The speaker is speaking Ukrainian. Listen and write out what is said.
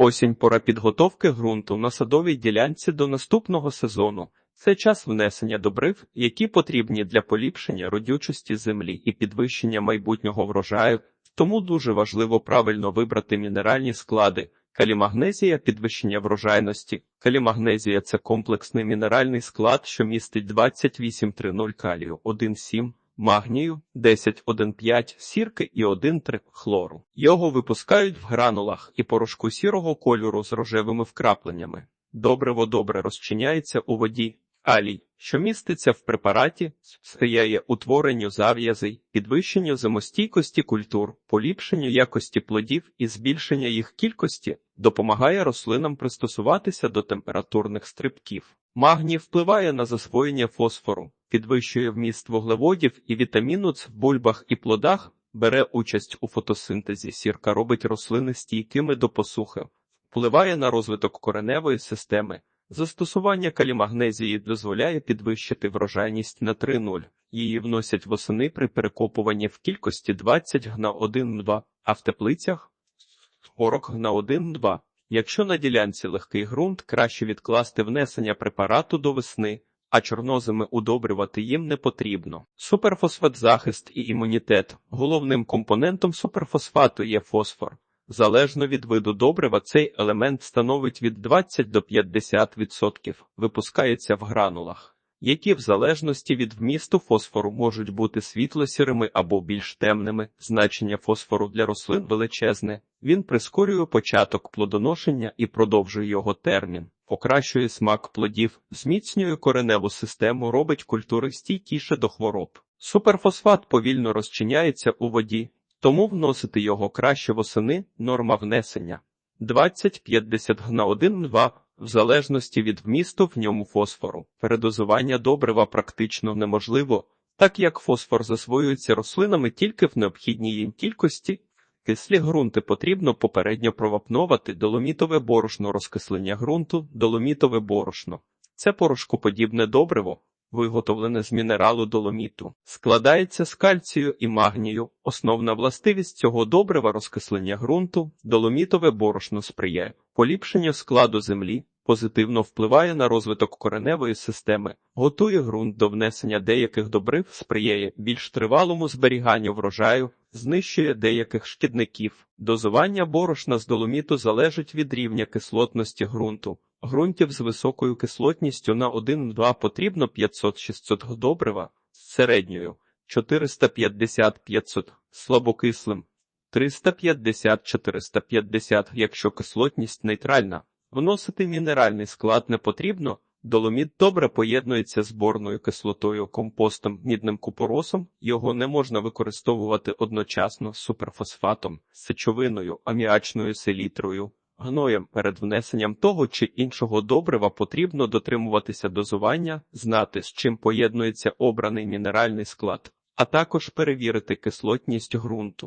Осінь пора підготовки ґрунту на садовій ділянці до наступного сезону. Це час внесення добрив, які потрібні для поліпшення родючості землі і підвищення майбутнього врожаю, тому дуже важливо правильно вибрати мінеральні склади. Калімагнезія підвищення врожайності. Калімагнезія це комплексний мінеральний склад, що містить 28,30 калію, 1,7 магнію, 10,1,5 сірки і 1,3 хлору. Його випускають в гранулах і порошку сірого кольору з рожевими вкрапленнями. Добриво добре розчиняється у воді. Алій, що міститься в препараті, сприяє утворенню зав'язей, підвищенню зимостійкості культур, поліпшенню якості плодів і збільшення їх кількості, допомагає рослинам пристосуватися до температурних стрибків. Магній впливає на засвоєння фосфору, підвищує вміст вуглеводів і вітаміну Ц в бульбах і плодах, бере участь у фотосинтезі. Сірка робить рослини стійкими до посухи, впливає на розвиток кореневої системи. Застосування калімагнезії дозволяє підвищити врожайність на 3,0. Її вносять восени при перекопуванні в кількості 20 г на 1,2, а в теплицях 40 г на 1,2. Якщо на ділянці легкий ґрунт, краще відкласти внесення препарату до весни, а чорнозими удобрювати їм не потрібно. Суперфосфат захист і імунітет. Головним компонентом суперфосфату є фосфор. Залежно від виду добрива, цей елемент становить від 20 до 50%, випускається в гранулах, які в залежності від вмісту фосфору можуть бути світло-сірими або більш темними. Значення фосфору для рослин величезне. Він прискорює початок плодоношення і продовжує його термін, покращує смак плодів, зміцнює кореневу систему, робить культури стійкіше до хвороб. Суперфосфат повільно розчиняється у воді. Тому вносити його краще восени норма внесення 20-50 г на 1-2, в залежності від вмісту в ньому фосфору. Передозування добрива практично неможливо, так як фосфор засвоюється рослинами тільки в необхідній їм кількості. Кислі ґрунти потрібно попередньо провапнувати доломітове борошно розкислення ґрунту, доломітове борошно. Це порошкоподібне добриво, виготовлене з мінералу доломіту, складається з кальцію і магнію. Основна властивість цього добрива розкислення ґрунту, доломітове борошно сприяє поліпшенню складу землі, позитивно впливає на розвиток кореневої системи, готує ґрунт до внесення деяких добрив, сприяє більш тривалому зберіганню врожаю, знищує деяких шкідників. Дозування борошна з доломіту залежить від рівня кислотності ґрунту. Ґрунтів з високою кислотністю на 1,2 потрібно 500-600 добрива, з середньою 450-500, слабокислим 350-450, якщо кислотність нейтральна. Вносити мінеральний склад не потрібно, доломіт добре поєднується з борною кислотою, компостом, мідним купоросом, його не можна використовувати одночасно з суперфосфатом, сечовиною, аміачною селітрою. Гноєм перед внесенням того чи іншого добрива потрібно дотримуватися дозування, знати, з чим поєднується обраний мінеральний склад, а також перевірити кислотність ґрунту.